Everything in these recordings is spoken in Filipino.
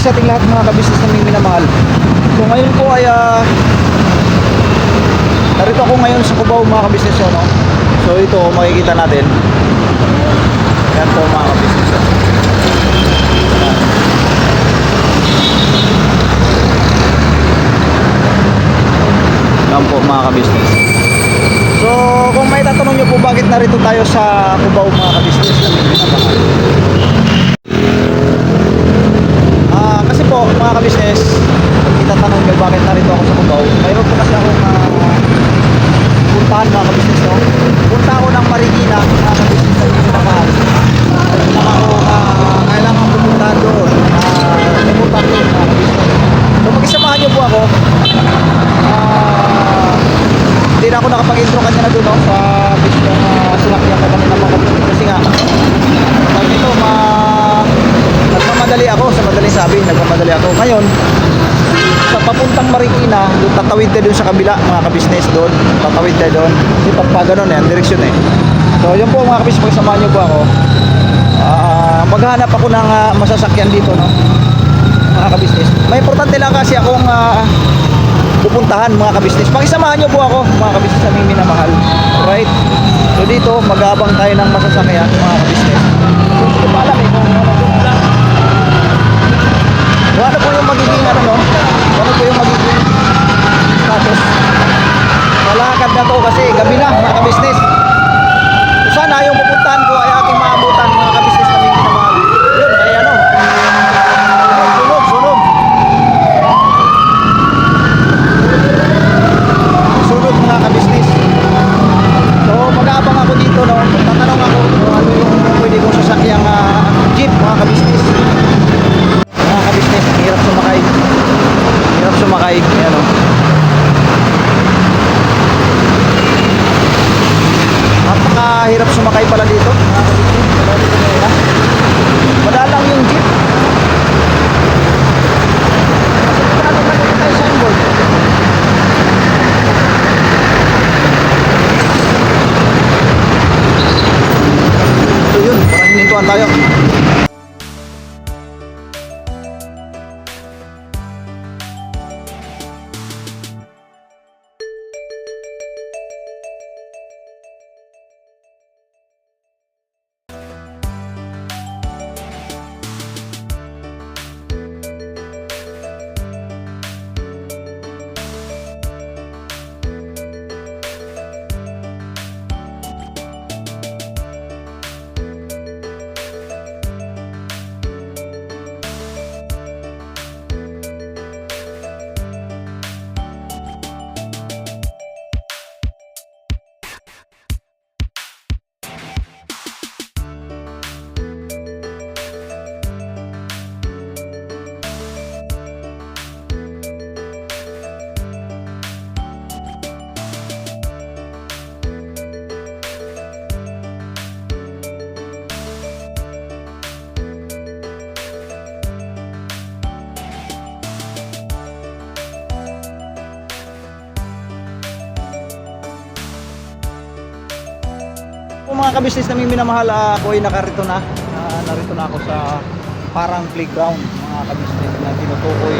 gabi sa ating lahat mga kabisnes na may minamahal. So ngayon po ay ah, narito ako ngayon sa Cubao mga kabisnes yun, no? So ito makikita natin. Yan po mga kabisnes yun. Yan po mga kabisnes. So kung may tatanong nyo po bakit narito tayo sa Cubao mga kabisnes na may minamahal. Ah, mga kabisnes, kung itatanong nyo bakit narito ako sa Cubao, mayroon po kasi akong ah, puntahan mga kabisnes no. Punta ako ng Marikina mga kabisnes sa Minamahal. Lang ako ah, kailangan pumuntahan doon. Uh, pumunta doon mga kabisnes. So makisamahan nyo po ako. Ah, hindi na ako nakapag-intro kanya na doon no, sa na sinakyan ko kanina mga kabisnes. Kasi nga, pag ito ma nagmamadali ako sa madaling sabi nagmamadali ako. Ngayon sa papuntang Marikina doon tatawid tayo doon sa kabila mga kabisnes doon. Tatawid tayo doon. Kasi pag pa ganun eh direksyon eh. So yun po mga kabisnes pagsamahan nyo po ako. Ah, maghanap ako ng ah, masasakyan dito no? Mga kabisnes may importante lang kasi akong ah, pupuntahan mga kabisnes pakisamahan nyo po ako mga kabisnes may minamahal right so dito mag-aabang tayo ng masasakyan mga kabisnes hindi ko pa alam eh kung kung ano po yung magiging ano no? Ano po yung magiging status. Malakad na to kasi gabi na mga kabisnes 大料 mga kabisnes na minamahal, ah, ako ay nakarito na. Ah, narito na ako sa parang playground mga kabisnes na tinutukoy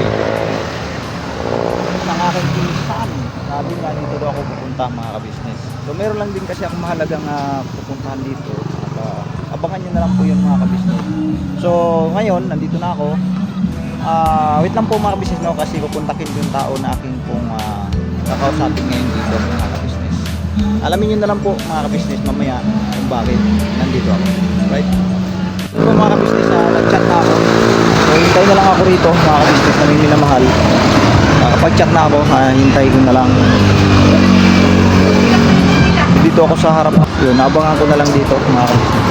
ng aking pinsan. Sabi nga dito daw ako pupunta mga kabisnes. So meron lang din kasi akong mahalagang ah, pupuntahan dito. At, ah, abangan nyo na lang po yun mga kabisnes. So ngayon, nandito na ako. Ah, wait lang po mga kabisnes no, kasi pupuntakin yung tao na aking pong ah, kakausapin ngayon dito mga kabisnes. Alamin nyo na lang po mga kabisnes mamaya kung bakit nandito ako. Right? So mga kabisnes, uh, nag-chat na ako. So hintay na lang ako rito mga kabisnes na may minamahal. Uh, kapag chat na ako, uh, hintay ko na lang. Dito ako sa harap. Yun, abangan ko na lang dito mga kabisnes.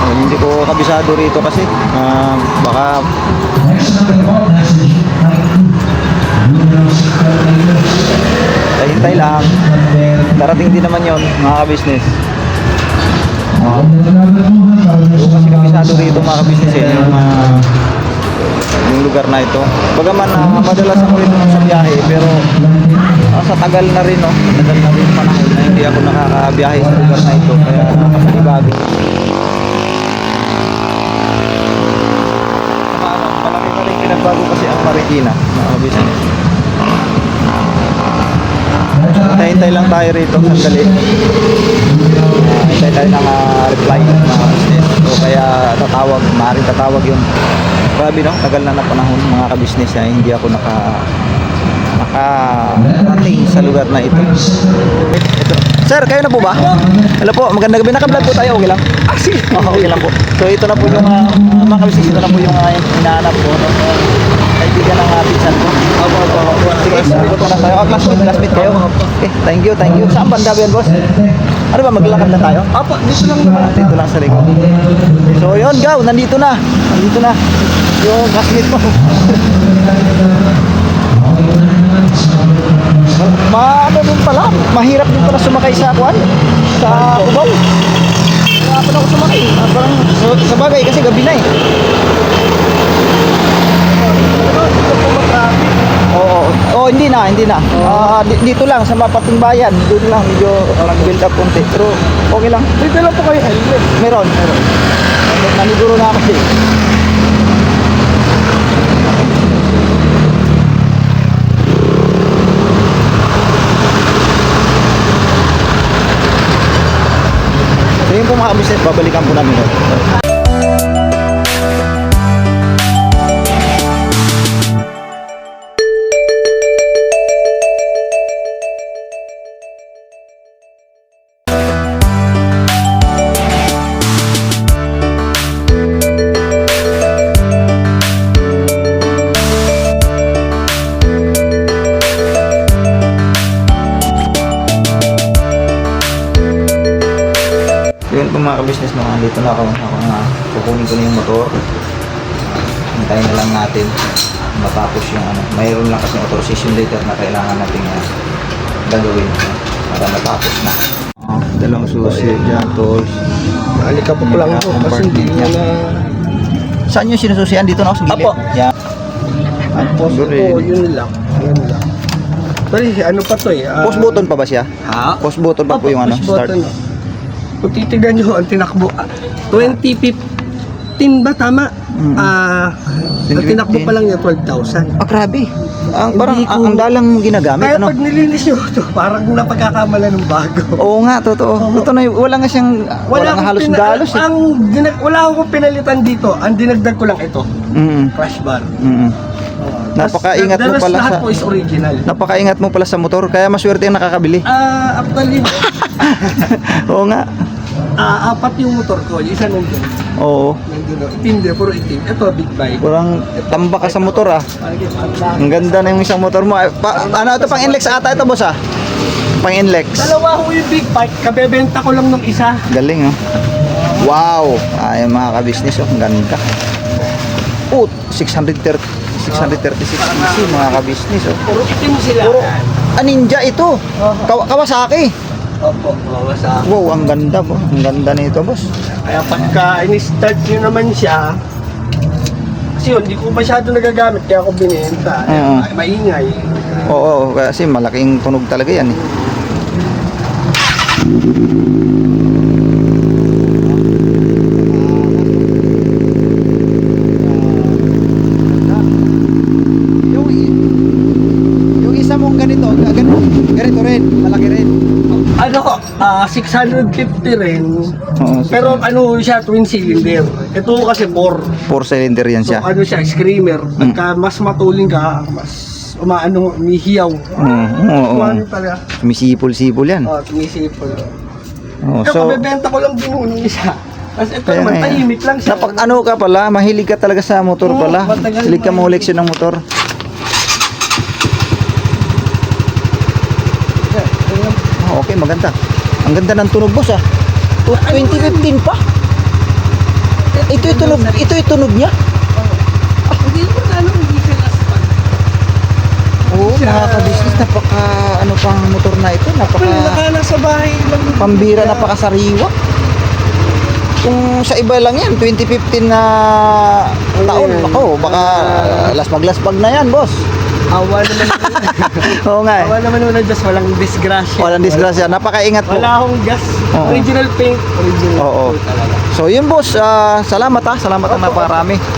Uh, hindi ko kabisado rito kasi uh, baka hintay lang. Darating din naman yon mga kabisnes. Doon kasi kabisado rito mga kabisnes eh, yung, ah, yung lugar na ito. Bagaman uh, madalas ako rin sa biyahe pero ah, sa tagal na rin no, tagal na rin panahon na hindi ako nakakabiyahe sa lugar na ito kaya nakapanibago. Saka ano, kabisnes. Hintay-hintay lang tayo rito, sandali. Uh, hintay tayo ng ah, reply ng mga business. So kaya tatawag, maaaring tatawag yun. Grabe no, tagal na na panahon mga kabisnes na hindi ako naka nakarating sa lugar na ito. ito. Sir, kayo na po ba? Hello po, magandang gabi. Naka-vlog po tayo, okay lang? Ah, sige. okay lang po. So ito na po yung uh, mga kabisnes, ito na po yung uh, hinahanap ko. No? Kaibigan ng uh, pinsan ko. Opo, opo, opo. Sige, sagot na tayo. Ah, classmate, classmate kayo. Okay, thank you, thank you. Saan banda ba yan, boss? Ano ba, maglakad na tayo? Apo, dito lang naman. Ah, dito lang sa likod. So yun, Gaw, nandito na. Nandito na. Yung classmate mo. Ma, ano din pala, mahirap din pala sumakay sa kwan, sa kubaw. Kaya pa na ako sumakay. Parang sa bagay kasi gabi na eh. Oo, oh, hindi na, hindi na. Ah, di- dito lang sa mapating bayan, dito lang medyo parang build up konti. Pero okay lang. Dito lang po kayo helmet. Meron, meron. Naniguro na ako eh. So yun po mga kabisnet, babalikan po namin. Yun hintayin na lang natin matapos yung ano. Mayroon lang kasi authorization letter na kailangan natin uh, gagawin para matapos na. Oh, dalawang susi dyan, tol. Balik ka po lang ako kasi hindi niya na... Saan yung sinususian dito na ako sa gilid? Apo. Yan. Apo, ito, yun lang. Yun lang. Pero ano pa to eh? Uh, Post button pa ba siya? Ha? Post button pa Apo, po yung ano? Start. Kung titigan nyo ang tinakbo, ah, 2050 13 ba tama? Ah, tinakbo pa lang niya 12,000. Ah, grabe. Ah, ang parang ko- ang dalang ginagamit, Kaya ano? pag nilinis nyo ito, parang napagkakamala ng bago. Oo nga, totoo. Ito na, wala nga siyang, wala, nga halos pina- dalos. Eh. Ang dinag, wala akong pinalitan dito. Ang dinagdag ko lang ito, Mm, crash bar. mm. Tas Napakaingat mo pala sa- is original. Napakaingat mo pala sa motor, kaya maswerte yung nakakabili. Ah, actually, Oo nga. ah, apat yung motor ko. Yung Isa nandun. Oo. Oh. Itim din, puro itim. Ito, big bike. Parang tambak ka sa motor ah. Ang ganda na yung isang motor mo. Ay, Pa, ano ito, pang Inlex ata ito boss ah. Pang Inlex. Dalawa ko yung big bike. Kabebenta ko lang nung isa. Galing oh. Wow. Ay, mga ka-business oh. Ang ganda. Oh, 630, 636 cc mga ka-business oh. Puro itim sila. Puro, ah, ninja ito. Kaw- Kawasaki. Opo, mawasa. Wow, ang ganda po. Ang ganda nito, boss. Kaya pagka in-start nyo naman siya, kasi yun, hindi ko masyado nagagamit, kaya ako binenta. Oo. Ay, maingay. Oo, kasi malaking tunog talaga yan eh. 150 rin. Oo, so- Pero ano siya, twin cylinder. Ito kasi 4. Four cylinder yan So siya. ano siya, screamer. Mm. Pagka mas matuling ka, mas umaano, umihiyaw. Mm, oo, oo, oo. Kumain talaga. Sumisipol-sipol yan. Oh, tumisipol. Oo, so, so, bebenta ko lang po nung isa. Tapos ito naman, ayan, eh. tahimik lang siya. Napag ano ka pala, mahilig ka talaga sa motor Oo, pala. Hilig ka mahilig. Eh. ng motor. Ah, okay, maganda. Ang ganda ng tunog boss ah. Oh, 2015 pa. Ito yung tunog, ito yung tunog niya. Hindi ko na ano, hindi siya last time. Oo, mga ka-business, napaka ano pang motor na ito, napaka naka sa bahay lang. pambira, napakasariwa. Kung sa iba lang yan, 2015 na taon, ako, baka last maglaspag na yan, boss. Awa naman. Oo nga eh. Awa naman wala Diyos, walang disgrasya. Walang disgrasya, napakaingat po. Wala akong gas. Oo. Original paint. Original Oo. paint talaga. So yun boss, ah, salamat ha, salamat ang Opo.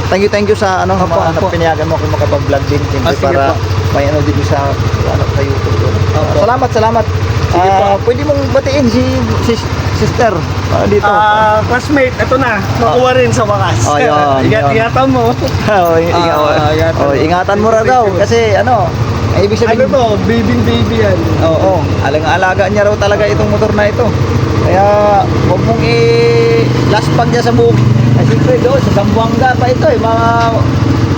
Thank you, thank you sa ano, Opo, mga opo. pinayagan mo ako makapag-vlog din siyempre Ah, sige para po. may ano din sa ano sa YouTube doon. Opo. Salamat, salamat. Sige Ah, po. pwede mong batiin si, si sister ah, dito. Ah, classmate, ito na. Makuha rin sa wakas. Oh, yun, Ingat, yun. ingatan mo. oh, inga- Ah, ingatan oh, mo. ingatan mo ra daw kasi ano, ay ibig Ano sabihin to? Baby baby yan. Oo, alang-alaga niya raw talaga itong motor na ito. Kaya huwag mong i last pag niya sa buhok. Ay siyempre doon, sa Zamboanga pa ito eh. Mga,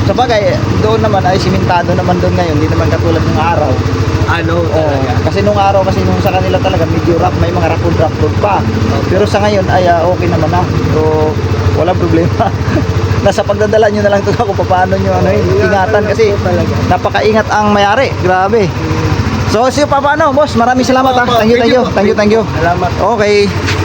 sa bagay, doon naman ay simentado naman doon ngayon. Hindi naman katulad ng araw. Ano Oo, talaga? kasi nung araw kasi nung sa kanila talaga medyo rough, may mga rough road pa. Pero sa ngayon ay ah, okay naman na. So, wala problema. Nasa pagdadala nyo na lang ito kung paano nyo ano, yun, ingatan kasi napakaingat ang mayari. Grabe. So, sige pa paano, boss? Maraming salamat ha. Opo, Thank you, thank you. Thank you, thank you. Salamat. Okay. Okay.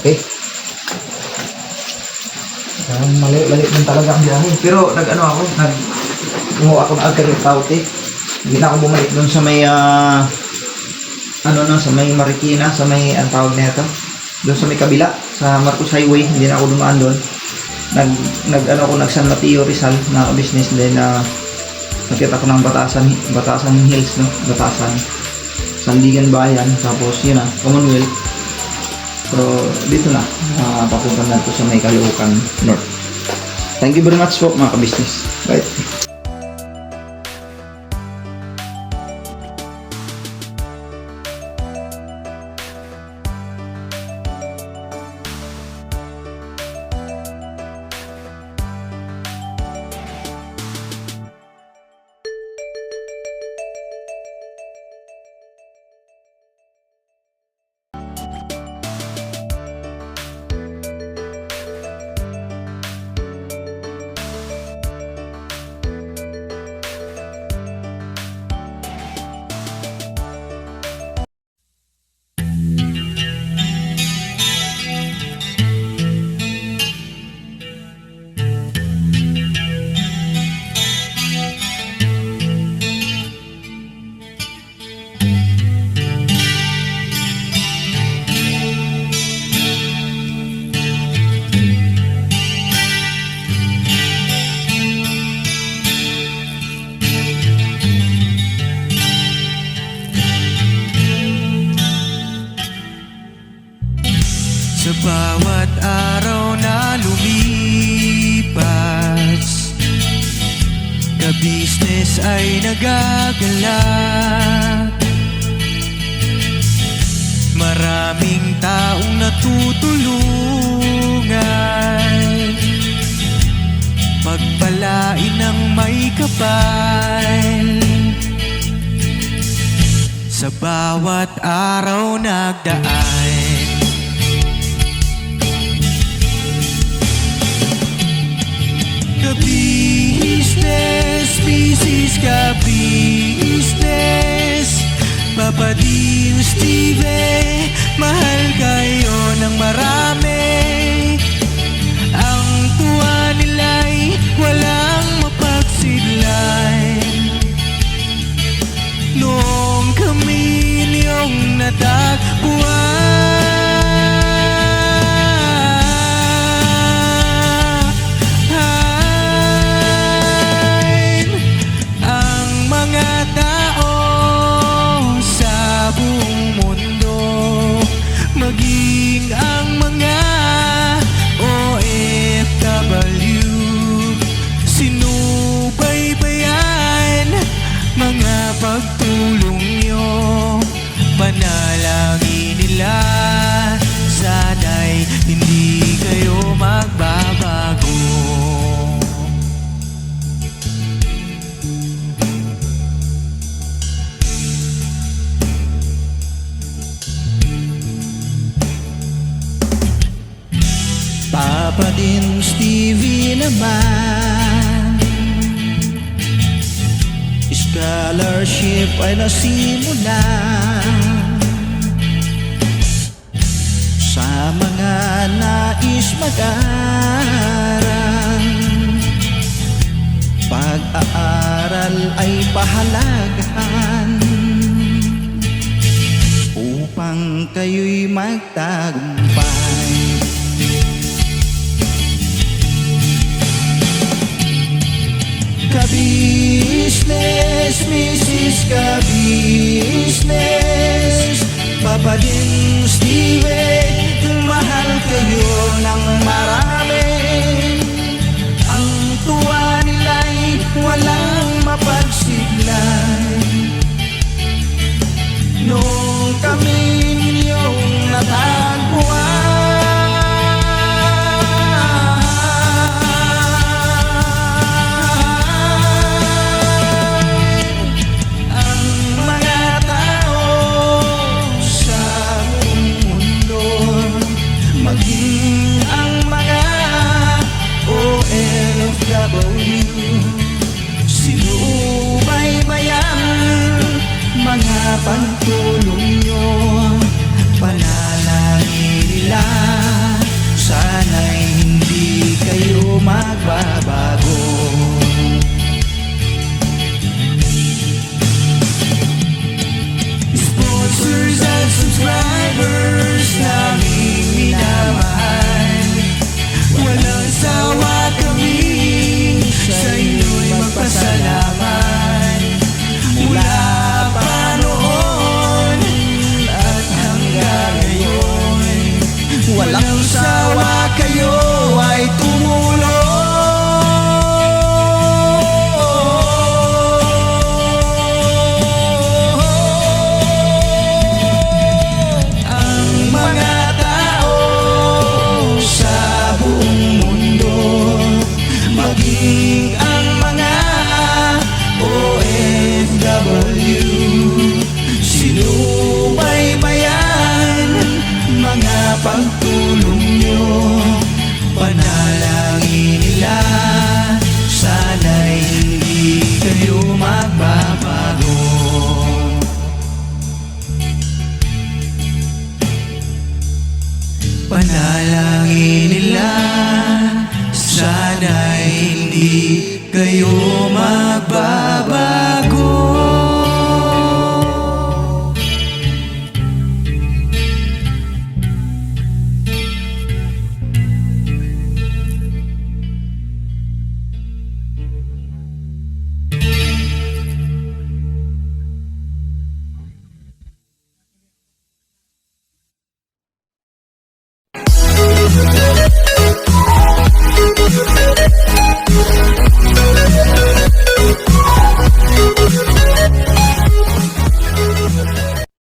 Okay. Um, mali-mali din talaga ang biyahe. Pero nag-ano ako, nag kumuha ako ng alternate route eh. Hindi na ako bumalik doon sa may ah, ano na, sa may Marikina, sa may, ang tawag na ito, doon sa may kabila, sa Marcos Highway, hindi na ako dumaan doon. Nag, nag ano ako, nag San Mateo Rizal na business din na nakita ko ng Batasan, Batasan Hills, no? Batasan. Sandigan Bayan, tapos yun na, Commonwealth. So, dito na, uh, papunta na ito sa may Caloocan North. Thank you very much po mga kabisnes. Bye. Ka-business ay nagagalak Maraming taong natutulungan. Pagpalain ng may kapal. Sa bawat araw nagdaan Ka-business, business. Ka-business Papadin Steve, mahal kayo ng marami. Ang tuwa nila'y walang mapagsidlay Noong kami niyong natagpuan Pag-aaral ay pahalagahan Upang kayo'y magtagumpay Ka-business, Mrs. Ka-business Papa din Steve Mahal kayo ng marami mapagsiglay Nung kami ninyong natagpuan Panalangin nila Sana hindi kayo magbabago